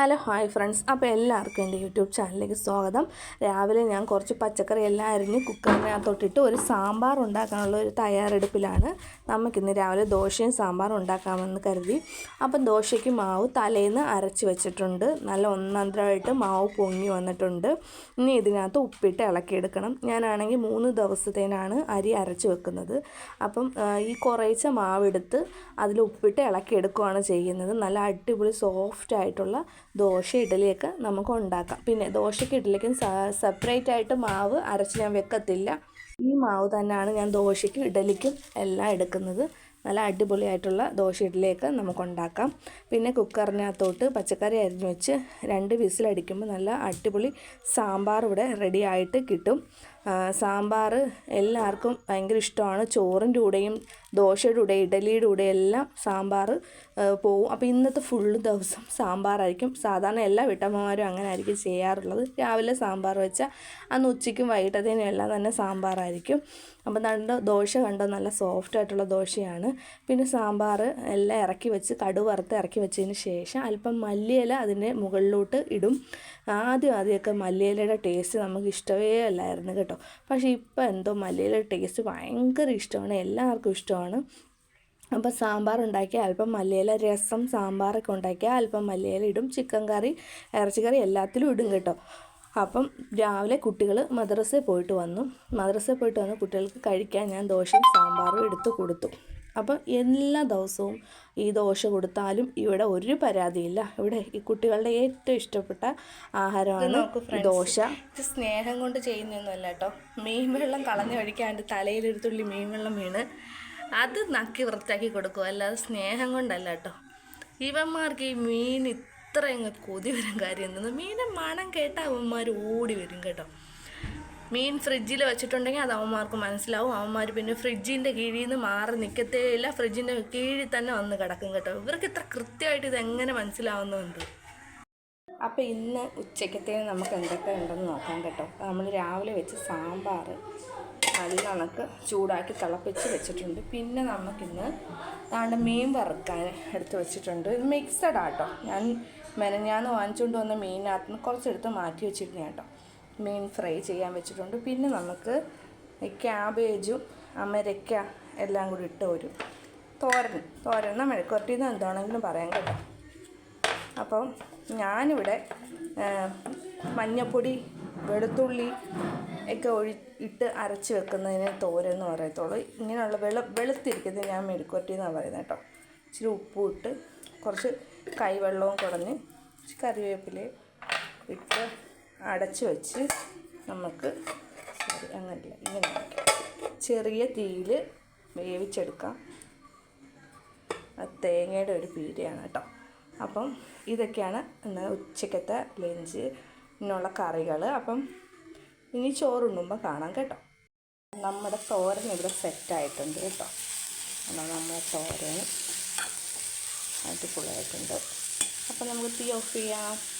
Hello hi friends. അപ്പോൾ എല്ലാവർക്കും എന്റെ യൂട്യൂബ് ചാനലിലേക്ക് സ്വാഗതം. രാവിലെ ഞാൻ കുറച്ച് പച്ചക്കറി എല്ലാം അരിഞ്ഞ് കുക്കറിനകത്തോട്ടിട്ട് ഒരു സാമ്പാർ ഉണ്ടാക്കാനുള്ള ഒരു തയ്യാറെടുപ്പിലാണ്. നമുക്കിന്ന് രാവിലെ ദോശയും സാമ്പാറും ഉണ്ടാക്കാമെന്ന് കരുതി. അപ്പം ദോശയ്ക്ക് മാവ് തലേന്ന് അരച്ച് വെച്ചിട്ടുണ്ട്. നല്ല ഒന്നാന്തരമായിട്ട് മാവ് പൊങ്ങി വന്നിട്ടുണ്ട്. ഇനി ഇതിനകത്ത് ഉപ്പിട്ട് ഇളക്കിയെടുക്കണം. ഞാനാണെങ്കിൽ മൂന്ന് ദിവസത്തേനാണ് അരി അരച്ച് വെക്കുന്നത്. അപ്പം ഈ കുറേച്ച മാവെടുത്ത് അതിൽ ഉപ്പിട്ട് ഇളക്കിയെടുക്കുകയാണ് ചെയ്യുന്നത്. നല്ല അടിപൊളി സോഫ്റ്റ് ആയിട്ടുള്ള ദോശ ഇഡലിയൊക്കെ നമുക്ക് ഉണ്ടാക്കാം. പിന്നെ ദോശയ്ക്ക് ഇഡലിക്കും സെപ്പറേറ്റ് ആയിട്ട് മാവ് അരച്ച് ഞാൻ വെക്കത്തില്ല. ഈ മാവ് തന്നെയാണ് ഞാൻ ദോശയ്ക്കും ഇഡലിക്കും എല്ലാം എടുക്കുന്നത്. നല്ല അടിപൊളിയായിട്ടുള്ള ദോശ ഇഡലിയൊക്കെ നമുക്ക് ഉണ്ടാക്കാം. പിന്നെ കുക്കറിനകത്തോട്ട് പച്ചക്കറി അരിഞ്ഞു വെച്ച് രണ്ട് വിസിലടിക്കുമ്പോൾ നല്ല അടിപൊളി സാമ്പാർ ഇവിടെ റെഡി ആയിട്ട് കിട്ടും. സാമ്പാർ എല്ലാവർക്കും ഭയങ്കര ഇഷ്ടമാണ്. ചോറിന്റെ കൂടെയും ദോശയുടെ കൂടെ ഇഡലിയുടെ കൂടെ എല്ലാം സാമ്പാർ പോവും. അപ്പോൾ ഇന്നത്തെ ഫുൾ ദിവസം സാമ്പാറായിരിക്കും. സാധാരണ എല്ലാ വീട്ടമ്മമാരും അങ്ങനെ ആയിരിക്കും ചെയ്യാറുള്ളത്. രാവിലെ സാമ്പാർ വെച്ചാൽ അന്ന് ഉച്ചയ്ക്കും വൈകിട്ടത്തേനും എല്ലാം തന്നെ സാമ്പാറായിരിക്കും. അപ്പോൾ നല്ല ദോശ കണ്ടോ? നല്ല സോഫ്റ്റ് ആയിട്ടുള്ള ദോശയാണ്. പിന്നെ സാമ്പാർ എല്ലാം ഇറക്കി വെച്ച് കടുവറുത്ത് ഇറക്കി വെച്ചതിന് ശേഷം അല്പം മല്ലിയില അതിന്റെ മുകളിലോട്ട് ഇടും. ആദ്യം ആദ്യമൊക്കെ മല്ലിയിലയുടെ ടേസ്റ്റ് നമുക്ക് ഇഷ്ടമേ അല്ലായിരുന്നു കേട്ടോ. പക്ഷേ ഇപ്പോൾ എന്തോ മല്ലിയിലെ ടേസ്റ്റ് ഭയങ്കര ഇഷ്ടമാണ്. എല്ലാവർക്കും ഇഷ്ടമാണ്. അപ്പോൾ സാമ്പാർ ഉണ്ടാക്കിയാൽ അല്പം മല്ലിയില രസം സാമ്പാറൊക്കെ ഉണ്ടാക്കിയാൽ അല്പം മല്ലിയില ഇടും. ചിക്കൻ കറി ഇറച്ചിക്കറി എല്ലാത്തിലും ഇടും കേട്ടോ. അപ്പം രാവിലെ കുട്ടികൾ മദ്രസയിൽ പോയിട്ട് വന്നു. മദ്രസയിൽ പോയിട്ട് വന്ന് കുട്ടികൾക്ക് കഴിക്കാൻ ഞാൻ ദോശയും സാമ്പാറും എടുത്ത് കൊടുത്തു. അപ്പം എല്ലാ ദിവസവും ഈ ദോശ കൊടുത്താലും ഇവിടെ ഒരു പരാതിയില്ല. ഇവിടെ ഈ കുട്ടികളുടെ ഏറ്റവും ഇഷ്ടപ്പെട്ട ആഹാരമാണ് ദോശ. ഇത് സ്നേഹം കൊണ്ട് ചെയ്യുന്നൊന്നുമല്ല കേട്ടോ. മീൻ വെള്ളം കളഞ്ഞു തലയിൽ തലയിലൊരു തുള്ളി മീൻ വെള്ളം വീണ്. അത് നക്കി വൃത്തിയാക്കി കൊടുക്കും. അല്ലാതെ സ്നേഹം കൊണ്ടല്ല കേട്ടോ. ഇവന്മാർക്ക് ഈ മീൻ ഇത്ര അങ്ങ് കൊതി വരും കാര്യം എന്തെന്ന്? മീനെ മണം കേട്ട അവന്മാർ ഓടി വരും കേട്ടോ. മീൻ ഫ്രിഡ്ജിൽ വെച്ചിട്ടുണ്ടെങ്കിൽ അത് അവന്മാർക്ക് മനസ്സിലാവും. അവന്മാർ പിന്നെ ഫ്രിഡ്ജിന്റെ കീഴിൽ നിന്ന് മാറി നിൽക്കത്തേ ഇല്ല ഫ്രിഡ്ജിന്റെ കീഴിൽ തന്നെ വന്ന് കിടക്കും കേട്ടോ. ഇവർക്ക് ഇത്ര കൃത്യമായിട്ട് ഇത് എങ്ങനെ മനസ്സിലാവുന്നുണ്ട്? അപ്പോൾ ഇന്ന് ഉച്ചക്കത്തേന് നമുക്ക് എന്തൊക്കെ ഉണ്ടെന്ന് നോക്കാം കേട്ടോ. നമ്മൾ രാവിലെ വെച്ച് സാമ്പാർ നല്ലണക്ക് ചൂടാക്കി തിളപ്പിച്ച് വെച്ചിട്ടുണ്ട്. പിന്നെ നമുക്കിന്ന് താണ്ട് മീൻ വറുക്കാൻ എടുത്ത് വെച്ചിട്ടുണ്ട്. ഇത് മിക്സഡ് ആട്ടോ. ഞാൻ മെനഞ്ഞാന്ന് വാങ്ങിച്ചുകൊണ്ട് വന്ന മീനിനകത്ത് നിന്ന് കുറച്ചെടുത്ത് മാറ്റി വെച്ചിരുന്ന കേട്ടോ മീൻ ഫ്രൈ ചെയ്യാൻ വെച്ചിട്ടുണ്ട്. പിന്നെ നമുക്ക് ക്യാബേജും അമരയ്ക്ക എല്ലാം കൂടി ഇട്ട് ഒരു തോരൻ തോരൻ എന്നാൽ മെഴുക്കുരട്ടിന്ന് എന്താണെങ്കിലും പറയാൻ കേട്ടോ. അപ്പം ഞാനിവിടെ മഞ്ഞപ്പൊടി വെളുത്തുള്ളി ഒക്കെ ഒഴി ഇട്ട് അരച്ച് വെക്കുന്നതിന് തോരൻ എന്ന് പറയത്തുള്ളൂ. ഇങ്ങനെയുള്ള വെളു വെളുത്തിരിക്കുന്നത് ഞാൻ മെഴുക്കുരട്ടി എന്നാണ് പറയുന്നത് കേട്ടോ. ഇച്ചിരി ഉപ്പും ഇട്ട് കുറച്ച് കൈവെള്ളവും കുടഞ്ഞ് കറിവേപ്പിൽ കറിവേപ്പില ഇട്ട് അടച്ച് വെച്ച് നമുക്ക് സോറി അങ്ങനെയല്ല ഇങ്ങനെ ചെറിയ തീയിൽ വേവിച്ചെടുക്കാം. തേങ്ങയുടെ ഒരു പീരയാണ് കേട്ടോ. അപ്പം ഇതൊക്കെയാണ് ഇന്ന് ഉച്ചക്കത്തെ ലഞ്ച്. ഇന്നുള്ള കറികൾ. അപ്പം ഇനി ചോറുണ്ണുമ്പോൾ കാണാം കേട്ടോ. നമ്മുടെ തോരൻ ഇവിടെ സെറ്റായിട്ടുണ്ട് കേട്ടോ. എന്നാൽ നമ്മുടെ തോരൻ. അടിപൊളിയായിട്ടുണ്ട്. അപ്പം നമുക്ക് തീ ഓഫ് ചെയ്യാം.